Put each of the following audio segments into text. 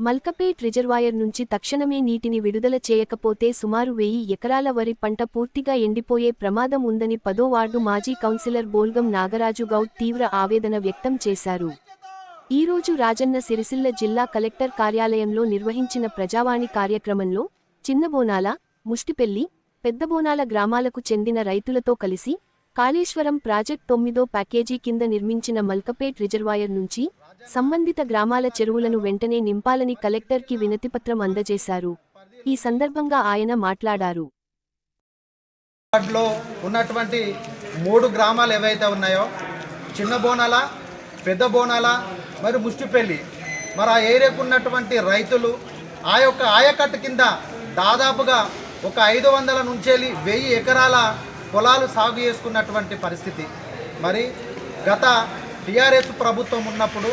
Malakpet reservoir నుంచి తక్షణమే నీటిని విడుదల చేయకపోతే సుమారు వెయ్యి ఎకరాల వరి పంట పూర్తిగా ఎండిపోయే ప్రమాదం ఉందని పదో వార్డు మాజీ కౌన్సిలర్ బోల్గం నాగరాజు గౌడ్ తీవ్ర ఆవేదన వ్యక్తం చేశారు. ఈ రోజు రాజన్న సిరిసిల్ల జిల్లా కలెక్టర్ కార్యాలయంలో నిర్వహించిన ప్రజావాణి కార్యక్రమంలో చిన్నబోనాల ముష్టిపెల్లి పెద్దబోనాల గ్రామాలకు చెందిన రైతులతో కలిసి కాళేశ్వరం ప్రాజెక్ట్ తొమ్మిదో ప్యాకేజీ కింద నిర్మించిన మల్కపేట్ రిజర్వాయర్ నుంచి సంబంధిత గ్రామాల చెరువులను వెంటనే నింపాలని కలెక్టర్కి వినతిపత్రం అందజేశారు. ఈ సందర్భంగా ఆయన మాట్లాడారు. వార్డులో ఉన్నటువంటి మూడు గ్రామాలు ఏవైతే ఉన్నాయో చిన్న బోనాల పెద్ద బోనాల మరి ముష్టిపల్లి. మరి ఆ ఏరియాకు ఉన్నటువంటి రైతులు ఆ యొక్క ఆయకట్టు కింద దాదాపుగా ఒక ఐదు వందల నుంచి వెయ్యి ఎకరాల పొలాలు సాగు చేసుకున్నటువంటి పరిస్థితి. మరి గత టీఆర్ఎస్ ప్రభుత్వం ఉన్నప్పుడు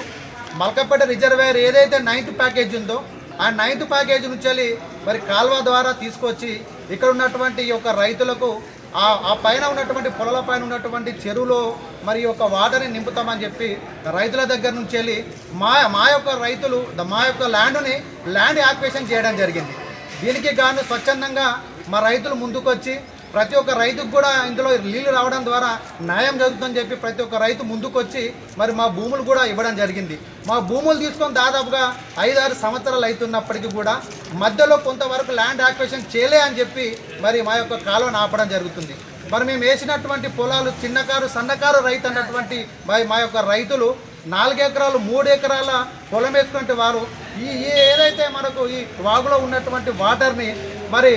మల్కపేట రిజర్వేర్ ఏదైతే నైన్త్ ప్యాకేజ్ ఉందో ఆ నైన్త్ ప్యాకేజ్ నుంచి మరి కాల్వ ద్వారా తీసుకొచ్చి ఇక్కడ ఉన్నటువంటి ఈ యొక్క రైతులకు ఆ ఆ పైన ఉన్నటువంటి పొలాల పైన ఉన్నటువంటి చెరువులో మరి యొక్క వాటర్ని నింపుతామని చెప్పి రైతుల దగ్గర నుంచి వెళ్ళి మా మా యొక్క రైతులు మా యొక్క ల్యాండ్ని ల్యాండ్ యాక్వేషన్ చేయడం జరిగింది. దీనికి గాను స్వచ్ఛందంగా మా రైతులు ముందుకొచ్చి ప్రతి ఒక్క రైతుకు కూడా ఇందులో నీళ్ళు రావడం ద్వారా న్యాయం జరుగుతుందని చెప్పి ప్రతి ఒక్క రైతు ముందుకొచ్చి మరి మా భూములు కూడా ఇవ్వడం జరిగింది. మా భూములు తీసుకొని దాదాపుగా ఐదారు సంవత్సరాలు అవుతున్నప్పటికీ కూడా మధ్యలో కొంతవరకు ల్యాండ్ యాక్వేషన్ చేయలే అని చెప్పి మరి మా యొక్క కాలువను ఆపడం జరుగుతుంది. మరి మేము వేసినటువంటి పొలాలు చిన్నకారు సన్నకారు రైతు అన్నటువంటి మరి మా యొక్క రైతులు నాలుగు ఎకరాలు మూడు ఎకరాల పొలం వేసుకునే వారు ఈ ఏదైతే మనకు ఈ వాగులో ఉన్నటువంటి వాటర్ని మరి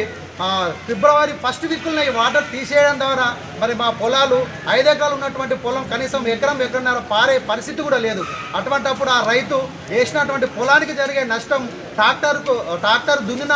ఫిబ్రవరి ఫస్ట్ వీక్లో ఈ వాటర్ తీసేయడం ద్వారా మరి మా పొలాలు ఐదెకరాలు ఉన్నటువంటి పొలం కనీసం ఎకరం ఎకరన్నర పారే పరిస్థితి కూడా లేదు. అటువంటప్పుడు ఆ రైతు వేసినటువంటి పొలానికి జరిగే నష్టం ట్రాక్టర్కు ట్రాక్టర్ దున్నిన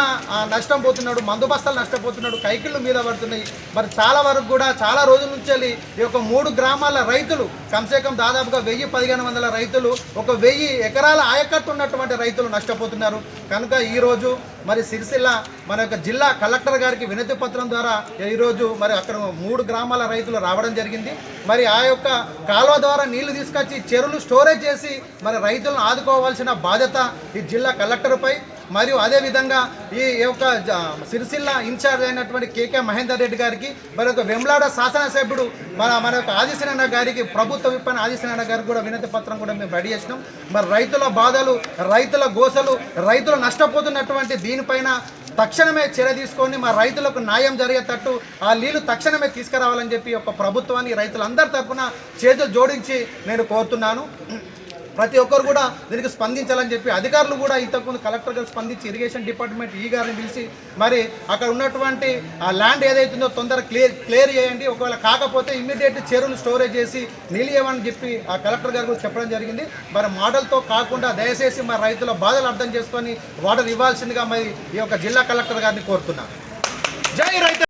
నష్టం పోతున్నాడు మందు బస్తాలు నష్టపోతున్నాడు కైకిళ్ళు మీద పడుతున్నాయి. మరి చాలా వరకు కూడా చాలా రోజుల నుంచి వెళ్ళి ఈ యొక్క మూడు గ్రామాల రైతులు కమ్సే కమ్ దాదాపుగా వెయ్యి పదిహేను వందల రైతులు ఒక వెయ్యి ఎకరాల ఆయకట్టు ఉన్నటువంటి రైతులు నష్టపోతున్నారు. కనుక ఈరోజు మరి సిరిసిల్ల మన యొక్క జిల్లా కలెక్టర్ గారికి వినతి పత్రం ద్వారా ఈరోజు మరి అక్కడ మూడు గ్రామాల రైతులు రావడం జరిగింది. మరి ఆ యొక్క కాలువ ద్వారా నీళ్ళు తీసుకొచ్చి చెరువులు స్టోరేజ్ చేసి మరి రైతులను ఆదుకోవాల్సిన బాధ్యత ఈ జిల్లా కలెక్టర్పై మరియు అదేవిధంగా ఈ యొక్క సిరిసిల్ల ఇన్ఛార్జ్ అయినటువంటి కేకే మహేందర్ రెడ్డి గారికి మరి ఒక వెమ్లాడ శాసనసభ్యుడు మన మన యొక్క ఆదిశనారాయణ గారికి ప్రభుత్వ విప్పన ఆదిశనారాయణ గారికి కూడా వినతి పత్రం కూడా మేము రెడీ చేసినాం. మరి రైతుల బాధలు రైతుల గోసలు రైతులు నష్టపోతున్నటువంటి దీనిపైన తక్షణమే చర్య తీసుకొని మా రైతులకు న్యాయం జరిగేటట్టు ఆ నీళ్ళు తక్షణమే తీసుకురావాలని చెప్పి ఒక ప్రభుత్వాన్ని రైతులందరి తరపున చేతులు జోడించి నేను కోరుతున్నాను. ప్రతి ఒక్కరు కూడా దీనికి స్పందించాలని చెప్పి అధికారులు కూడా ఇంతకుముందు కలెక్టర్ గారు స్పందించి ఇరిగేషన్ డిపార్ట్మెంట్ ఈ గారిని పిలిచి మరి అక్కడ ఉన్నటువంటి ఆ ల్యాండ్ ఏదైతుందో తొందరగా క్లియర్ క్లియర్ చేయండి. ఒకవేళ కాకపోతే ఇమ్మీడియట్ చెరువులు స్టోరేజ్ చేసి నీళ్ళు చెప్పి ఆ కలెక్టర్ గారు కూడా చెప్పడం జరిగింది. మరి మోడల్తో కాకుండా దయచేసి మరి రైతుల బాధలు అర్థం చేసుకొని వాటర్ ఇవ్వాల్సిందిగా మరి ఈ యొక్క జిల్లా కలెక్టర్ గారిని కోరుతున్నాను. జై రైతు